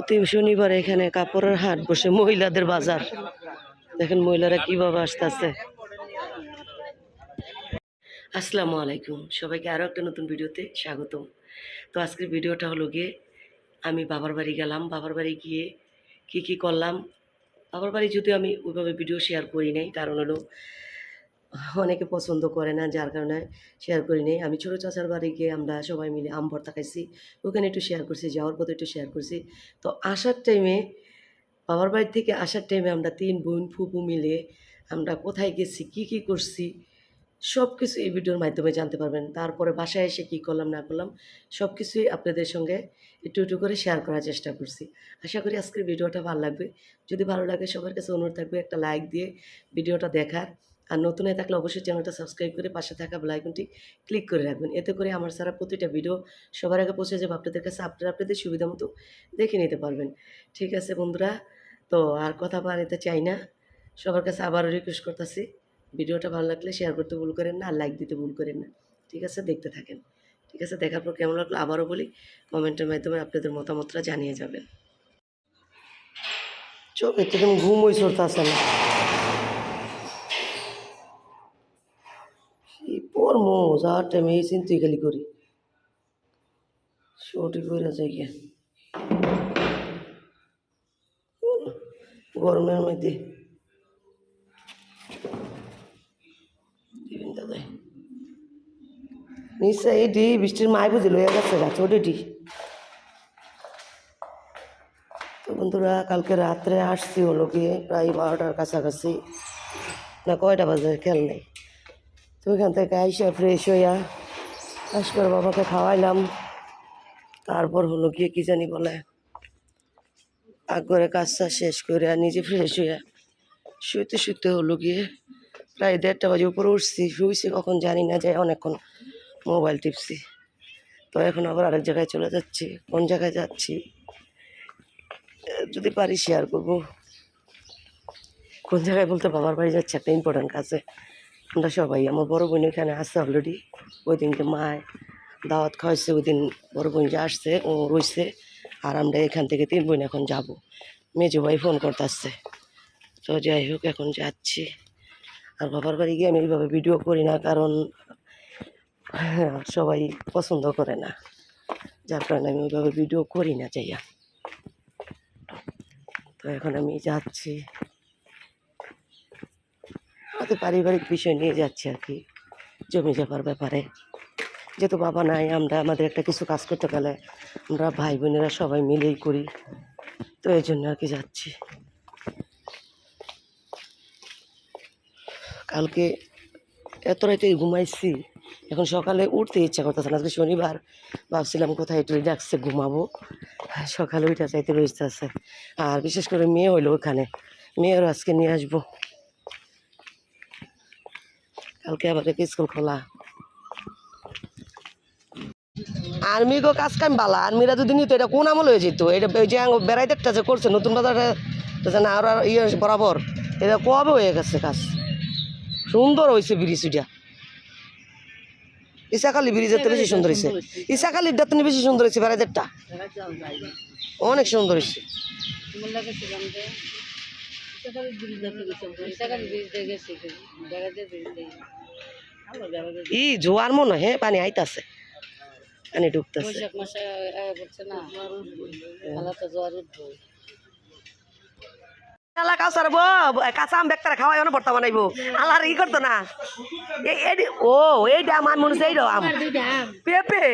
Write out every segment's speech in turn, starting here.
প্রতি শনিবার এখানে কাপড়ের হাট বসে মহিলাদের বাজার। দেখেন মহিলারা কীভাবে আসতেছে। আসসালামু আলাইকুম। সবাইকে আরও একটা নতুন ভিডিওতে স্বাগতম। তো আজকের ভিডিওটা হলো গিয়ে আমি বাবার বাড়ি গেলাম। বাবার বাড়ি গিয়ে কি কি করলাম? বাবার বাড়ি যদিও আমি ওইভাবে ভিডিও শেয়ার করি নাই, কারণ হলো অনেকে পছন্দ করে না, যার কারণে শেয়ার করি নাই। আমি ছোটো চাচার বাড়ি গিয়ে আমরা সবাই মিলে আম ভর্তা খাইছি। ওখানে একটু শেয়ার করছি, যাওয়ার পথে একটু শেয়ার করছি। তো আসার টাইমে বাবার বাড়ি থেকে আসার টাইমে আমরা তিন বোন, ফুপু মিলে আমরা কোথায় গেছি, কি কি করছি সব কিছু এই ভিডিওর মাধ্যমে জানতে পারবেন। তারপরে বাসায় এসে কী করলাম, না করলাম সব কিছুই আপনাদের সঙ্গে একটু একটু করে শেয়ার করার চেষ্টা করছি। আশা করি আজকের ভিডিওটা ভালো লাগবে। যদি ভালো লাগে, সবার কাছে অনুরোধ থাকবে একটা লাইক দিয়ে ভিডিওটা দেখার। আর নতুন হয়ে থাকলে অবশ্যই চ্যানেলটা সাবস্ক্রাইব করে পাশে থাকা বেলাইকনটি ক্লিক করে রাখবেন। এতে করে আমার সারা প্রতিটা ভিডিও সবার আগে পৌঁছে যাবে। আপনাদের কাছে আপনারা আপনাদের সুবিধা মতো দেখে নিতে পারবেন। ঠিক আছে বন্ধুরা, তো আর কথা বাড়াতে চাই না। সবার কাছে আবারও রিকোয়েস্ট করতেছি, ভিডিওটা ভালো লাগলে শেয়ার করতে ভুল করেন না, আর লাইক দিতে ভুল করেন না। ঠিক আছে, দেখতে থাকেন। ঠিক আছে, দেখার পর কেমন লাগল আবারও বলি কমেন্টের মাধ্যমে আপনাদের মতামতটা জানিয়ে যাবেন। চোখে তো তুমি ঘুম ওই সরতে আসে না এই পড়মো যাওয়ার টাইমে এই চিন্তুই খালি করি। সঠিক করে যাই গিয়া গরমের মধ্যে। নিশ্চয় এইটি বৃষ্টির মায় বুঝি লইয়া গেছে গাছ ওটি তো বন্ধুরা, কালকে রাত্রে আসছি হলো গিয়ে প্রায় বারোটার কাছাকাছি। না, কয়টা বাজে খেয়াল নেই। তো ওইখান থেকে আইসা ফ্রেশ হইয়া আস করে বাবাকে খাওয়াইলাম। তারপর হলো গিয়ে কি জানি বলে করে কাজটা শেষ করে আর নিজে ফ্রেশ হইয়া শুইতে শুইতে হলো গিয়ে প্রায় দেড়টা বাজে উপরে উঠছি। শুইছি কখন জানি না যে অনেকক্ষণ মোবাইল টিপছি। তো এখন আবার আরেক জায়গায় চলে যাচ্ছি। কোন জায়গায় যাচ্ছি? যদি পারি শেয়ার করব। কোন জায়গায় বলতে বাবার বাড়ি যাচ্ছে, একটা ইম্পর্টেন্ট কাজে। আমরা সবাই, আমার বড় বোন এখানে আসছে অলরেডি ওই দিনকে মায় দাওয়াত খাওয়াইছে ওই দিন বড় বোন যে আসছে, ও রইছে, আর আমরা এখান থেকে তিন বোন এখন যাব। মেজো ভাই ফোন করতে আসছে তো যাই হোক, এখন যাচ্ছি। আর বাবার বাড়ি গিয়ে আমি এইভাবে ভিডিও করি না, কারণ সবাই পছন্দ করে না। যার কারণে আমি ওইভাবে ভিডিও করি না চাইয়া তো এখন আমি যাচ্ছি। আমাদের পারিবারিক বিষয় নিয়ে যাচ্ছি আর কি, জমি জমার ব্যাপারে। যেহেতু বাবা নাই, আমরা আমাদের একটা কিছু কাজ করতে গেলে আমরা ভাই বোনেরা সবাই মিলেই করি, তো এই জন্য আর কি যাচ্ছি। কালকে এত রাতে ঘুমাইছি, এখন সকালে উঠতে ইচ্ছা করতেছে না, আজকে শনিবার। ভাবছিলাম কোথায় একটু রিল্যাক্সে ঘুমাবো সকালে ওইটা চাইতে রয়েছে আর বিশেষ করে মেয়ে হইল ওখানে, মেয়েরও আজকে নিয়ে আসব। কালকে আবার স্কুল খোলা। আর্মি গো কাজ কাম বালা আর্মিরা যদি নিত এটা কোন আমল হয়ে যেত? এটা ওই যে বেড়াইতেরটা যে করছে নতুন বাজারটা না আর ইয়ে বরাবর। এটা কবে হয়ে গেছে কাজ? সুন্দর হয়েছে ব্রিজ ওইটা ইসাখালি ব্রিজের বেশি সুন্দর হয়েছে। ইসাখালিরটা তো বেশি সুন্দর হয়েছে বেড়াইতেরটা অনেক সুন্দর হয়েছে। ব্রিজ দেখে ব্রিজ দেখে গেছি বেড়াতে ব্রিজ দেখে ই জোয়ার মনে হয় হ্যাঁ পানি আইতাছে। পানি ঢুকতেছে। আল্লাহ বো কাঁচা আম বেক্তারা খাওয়াই অনেক ভর্তা বানাইবো। আল্লাহ ই করতো না। এই এই ও এইটা আমার মনে হচ্ছে এইটা আম। পেঁপে।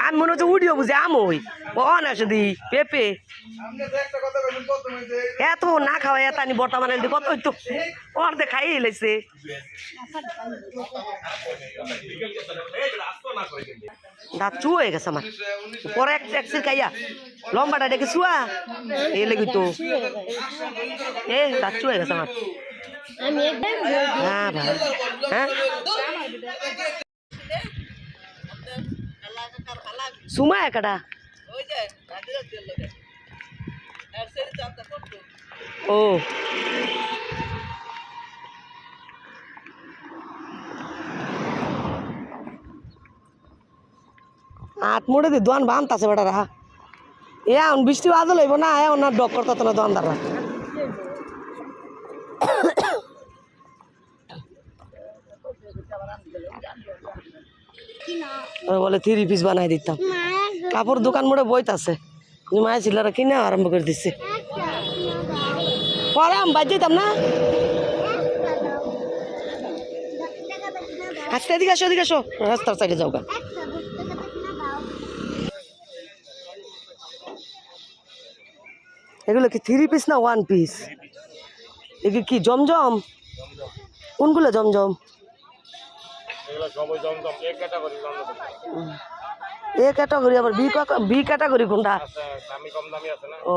আমি। মনে হচ্ছে উডিও বুঝে আম ওই। ও না শুধু পেঁপে। এত না খাওয়াই এত আনি ভর্তা বানাই কত তো অর্ধেক খাই লাইছে। দাঁত চু হয়ে গেছে আমার। পরে এক ট্যাক্সির খাইয়া, লম্বাটা ডেকে চুয়া। এই লেগে তো। এ দাঁত চু হয়ে গেছে আমার। আমি হ্যাঁ ভাই। হ্যাঁ? সুমা একটা? ও। হাত মুড়ে দি দোয়ান বানতাছে বেটারা এ এখন বৃষ্টি বাদল হইব না এখন না ডক করতো না দোয়ানদাররা বলে থ্রি পিস বানাই দিতাম। কাপড় দোকান মোড়ে বইতাছে। মায়ের ছিলারা কিনে আরম্ভ করে দিচ্ছে পরে আমি বাদ দিতাম না। আচ্ছা এদিকে আসো এদিকে আসো। রাস্তার সাইডে যাও এগুলো কি থ্রি পিস না ওয়ান পিস এগুলো কি জমজম? কোনগুলো জমজম? এ ক্যাটাগরি আবার বি বি ক্যাটাগরি কোনটা? ও।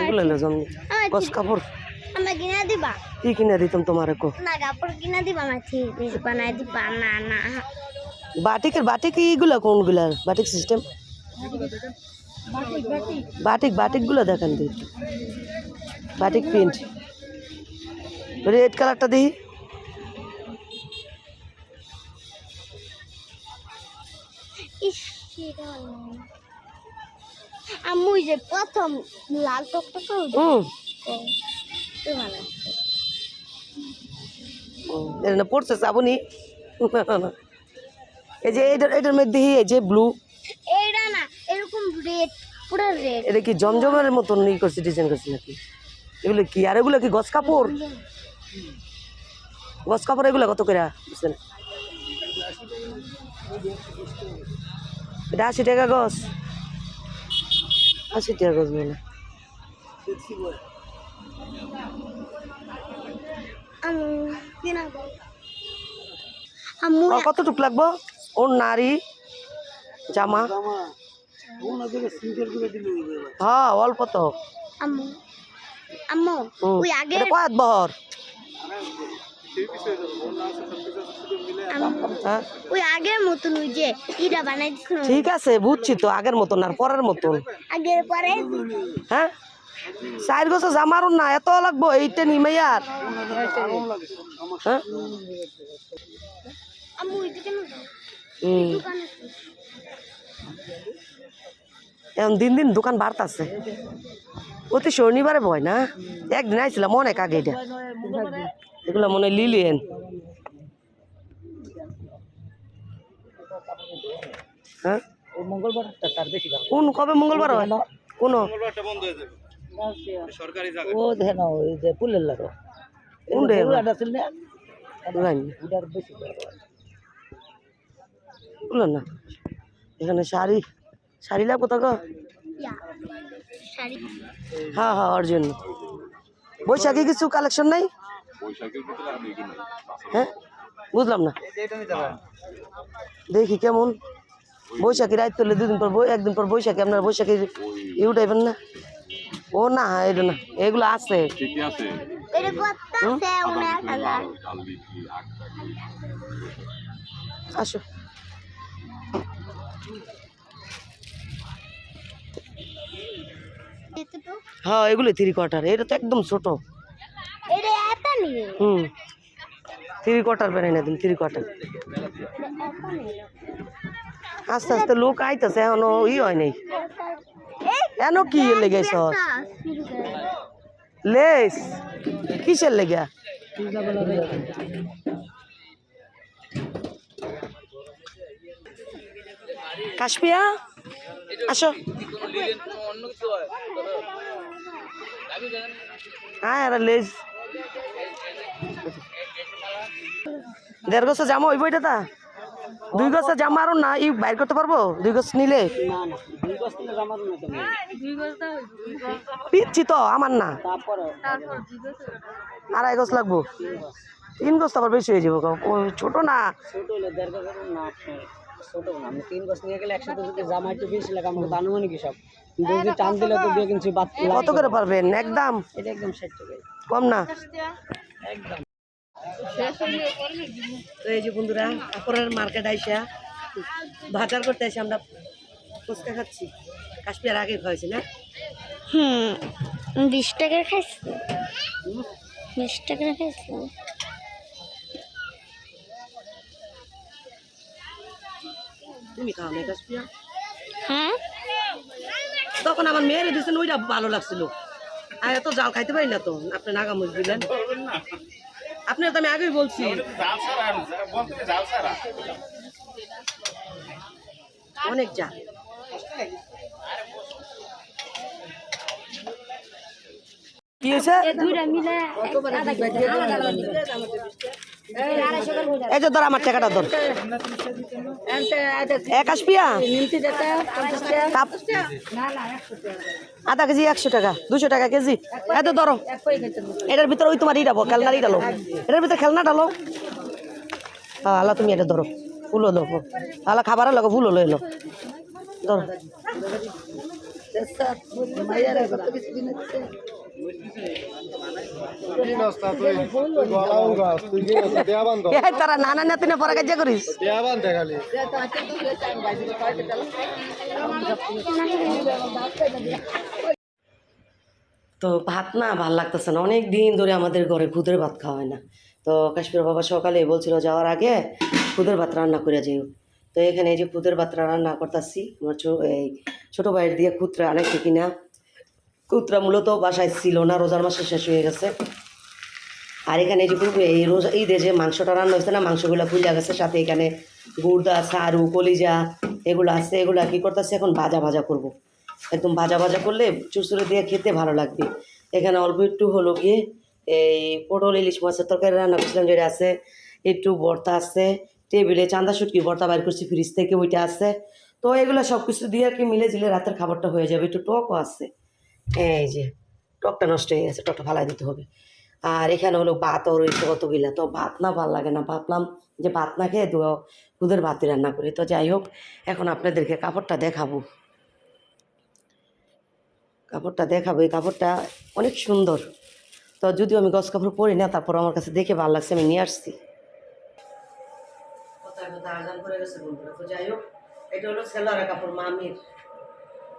এগুলো জমজম কস কাপড়। আমরা কিনা দিবা? কি কিনে দিতাম তোমার কো? না কাপড় কিনা দিবা বানাই দিবা না না। বাটিকের বাটিক এইগুলো কোনগুলা? বাটিক সিস্টেম বাটিক বাটিকগুলো দেখান দিই বাটিক প্রিন্ট রেড কালারটা দিই যে প্রথম লাল টকটকা হুম ভালো পড়ছে শ্রাবণী এই যে এটার এটার মধ্যে এই যে ব্লু এইটা না এরকম রেড পুরো রেড এটা কি জমজমের মতন ই করছে ডিজাইন করছে নাকি? এগুলো কি? আর এগুলো কি গছ কাপড়? গছ কাপড় এগুলো কত করে? বুঝছেন? এটা আশি টাকা গছ। আশি টাকা গছ বলে। কতটুক লাগবো? ওর নারী জামা। হ্যাঁ অল্প তো। কয়াত বহর? হ্যাঁ। ওই আগের মতন ওই যে ইটা বানাই ঠিক আছে বুঝছি তো আগের মতন আর পরের মতন। আগের পরে? হ্যাঁ? চার গছ জামারও না এত লাগবো এইটা নিমে আর। হ্যাঁ এখন দিন দিন দোকান বাড়তাছে। প্রতি শনিবারে বয় না? একদিন আইছিলাম অনেক আগে এটা। এগুলো মনে লিলিয়েন হ্যাঁ তার বেশি কোন কবে মঙ্গলবার হয়? কোন? ও দেখেন ওই যে লাগো। কোন রে বেশি দাম না। এখানে শাড়ি শাড়ি লাগবো তো হ্যাঁ হ্যাঁ ওর জন্য। বৈশাখী কিছু কালেকশন নাই? হ্যাঁ বুঝলাম না। দেখি কেমন। বৈশাখী রাত করলে দুদিন পর বৈ- একদিন পর বৈশাখী। আপনার বৈশাখী ইয়ে উঠাইবেন না? ও না এটা না এগুলো আছে। আসো। হ্যাঁ এগুলো থ্রি কোয়ার্টার এটা তো একদম ছোট এটা এত নিয়ে হুম থ্রি কোয়ার্টার বানাই না দিন থ্রি কোয়ার্টার এটা এত নিয়ে আস্তে আস্তে লোক আইতেছে এখনও ই হয় নাই এন কি লেগে সর লেস কিসের লেগে কাশ্মিয়া আসো। হ্যাঁ এরা লেজ। দেড় গছ জামা হইব এটা তা? দুই গছ জামা আরও না, ই বাইর করতে পারব? দুই গছ নিলে? পিচ্ছি তো, আমার না। আড়াই গছ লাগবো। তিন গছ তো আবার বেশি হয়ে যাব ছোট না। ছোট না। আমি তিন গছ নিয়ে গেলে একসাথে যদি জামা একটু বেশি লাগে আমাকে তো আনুমানিক সব কিন্তু যদি টান দিলে তো দিয়ে কিনছি বাদ কত করে পারবেন? একদম? এটা একদম ষাট টাকা। কম না? একদম। তো এই যে বন্ধুরা কাপড়ের মার্কেট আইসা বাজার করতে এসে আমরা ফুচকা খাচ্ছি। কাশ্মীর আগে খাওয়াইছি না? হুম বিশ টাকার খাইছি। বিশ টাকার খাইছি। তুমি খাও না কাশপিয়া হ্যাঁ? তখন আমার মেয়ের দিয়েছেন ওইটা ভালো লাগছিল। আর এত জাল খাইতে পারি না তো আপনি নাগা নাগামুজ দিলেন। আপনার তো আমি আগেই বলছি। অনেক জাল। কি হয়েছে? দুইটা মিলে এই যে ধর আমার টাকাটা ধর। এক আসপিয়া কাপ আধা কেজি একশো টাকা দুশো টাকা কেজি। এত ধরো। এটার ভিতরে ওই তোমার ই ডাবো খেলনারই ডালো এটার ভিতরে খেলনা ডালো হ্যাঁ আল্লাহ তুমি এটা ধরো। ফুলও দেবো আল্লাহ খাবার লাগো ফুলও লই এলো ধরো। তারা নানা নাতিনে পরে কাজ করিস? তো ভাত না ভালো লাগতেছে না। অনেক দিন ধরে আমাদের ঘরে খুদের ভাত খাওয়া হয় না। তো কাশ্মীর বাবা সকালে বলছিল যাওয়ার আগে খুদের ভাত রান্না করে যাইও তো এখানে এই যে খুদের ভাত রান্না করতেছি আমার এই ছোটো ভাইয়ের দিয়ে খুদরা আনাইছে কিনা। খুদরা মূলত বাসায় ছিল না, রোজার মাসে শেষ হয়ে গেছে। আর এখানে যে এই রোজা, ঈদে যে মাংসটা রান্না হয়েছে না, মাংসগুলো ফুলিয়া গেছে, সাথে এখানে গুড়দা সারু কলিজা, এগুলো আছে, এগুলো কি করতেছে, এখন ভাজা ভাজা করব। একদম ভাজা ভাজা করলে চুচুড়ে দিয়ে খেতে ভালো লাগবে। এখানে অল্প একটু হলো গিয়ে এই পটল, ইলিশ মাছের তরকারি রান্না করছিলাম, যেটা আছে, একটু ভর্তা আছে, টেবিলে চান্দা শুটকি ভর্তা বাইর করছি, ফ্রিজ থেকে ওইটা আছে। তো এগুলো সব কিছু দিয়ে আর কি মিলে ঝিলে রাতের খাবারটা হয়ে যাবে, একটু টকও আছে। এই যে টকটা নষ্ট হয়ে গেছে টকটা ফালাই দিতে হবে। আর এখানে হলো ভাতও রয়েছে কতগুলা, তো ভাত না ভালো লাগে না। ভাবলাম যে ভাত না খেয়ে দু দুধের ভাতই রান্না করি। তো যাই হোক, এখন আপনাদেরকে কাপড়টা দেখাবো। কাপড়টা দেখাবো। এই কাপড়টা অনেক সুন্দর। তো যদিও আমি গছ কাপড় পরি না, তারপর আমার কাছে দেখে ভালো লাগছে, আমি নিয়ে আসছি। যাই হোক, এটা হলো সেলারের কাপড়, মামির।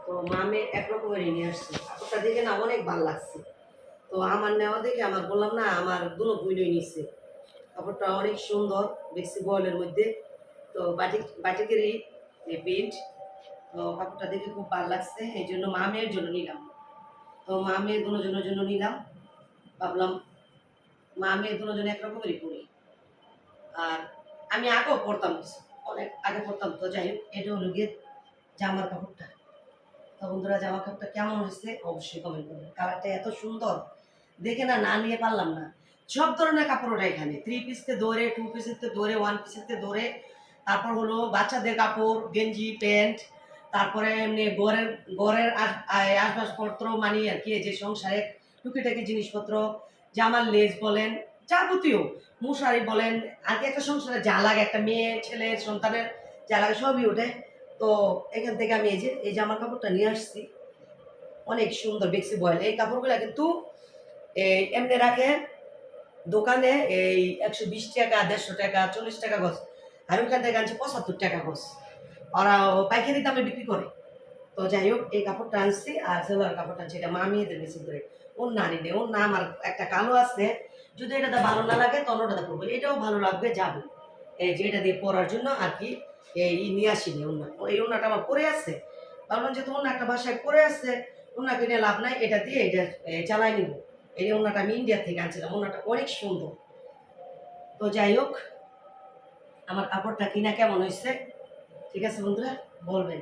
তো মামি এক রকমেরই নিয়ে আসছে। কাপড়টা দেখে না অনেক ভালো লাগছে। তো আমার নেওয়া দেখে আমার বললাম, না, আমার দুনো বুইনই নিচ্ছে কাপড়টা অনেক সুন্দর বেশি বয়েলের মধ্যে। তো বাটিক বাটিকেরই প্রিন্ট তো কাপড়টা দেখে খুব ভালো লাগছে। এই জন্য মা মেয়ের জন্য নিলাম। তো মা মেয়ে দুজনের জন্য নিলাম। ভাবলাম মা মেয়ে দুজন এক রকমেরই পরি। আর আমি আগেও পরতাম অনেক আগে পরতাম। তো যাই হোক, এটা হলো গিয়ে জামার কাপড়টা। তো বন্ধুরা জামা কাপড়টা কেমন হয়েছে অবশ্যই কমেন্ট করবেন। কালারটা এত সুন্দর, দেখে না না নিয়ে পারলাম না। সব ধরনের কাপড় ওটা এখানে। থ্রি পিসতে দৌড়ে টু পিসেতে দৌড়ে ওয়ান পিসেতে দৌড়ে। তারপর হলো বাচ্চাদের কাপড়, গেঞ্জি, প্যান্ট, তারপরে এমনি ঘরের ঘরের আস- আ- আসবাবপত্র মানে আর কি যে সংসারের টুকিটাকি জিনিসপত্র, জামার লেজ বলেন, যাবতীয় মশারি বলেন, আর কি একটা সংসারে যা লাগে, একটা মেয়ে, ছেলে, সন্তানের যা লাগে সবই ওঠে। তো এখান থেকে আমি এই যে, এই জামার কাপড়টা নিয়ে আসছি। অনেক সুন্দর বেক্সি বয়েল এই কাপড়গুলো কিন্তু এই এমনি রাখে দোকানে এই একশো বিশ টাকা, দেড়শো টাকা, চল্লিশ টাকা গছ আর ওইখান থেকে আনছি পঁচাত্তর টাকা গছ ওরা পাইকারি দামে বিক্রি করে। তো যাই হোক, এই কাপড়টা আনছি আর সেলোয়ার কাপড়টা আনছি। এটা মামিয়েদের বেশি করে। ওর না নিলে ওর না আমার একটা কালো আছে। যদি এটাতে ভালো না লাগে, তখন ওটাতে পরবো। এটাও ভালো লাগবে, যাবে। এই যে এটা দিয়ে পরার জন্য আর কি এই নিয়ে আসিনি ওনা এই ওনাটা আমার পরে আছে। ভাবলাম যেহেতু অন্য একটা বাসায় পরে আছে, ওনাকে নিয়ে লাভ নাই, এটা দিয়ে এটা চালাই নিব। এই ওনাটা আমি ইন্ডিয়া থেকে আনছিলাম, ওনাটা অনেক সুন্দর। তো যাই হোক, আমার কাপড়টা কিনা কেমন হয়েছে ঠিক আছে বন্ধুরা? বলবেন।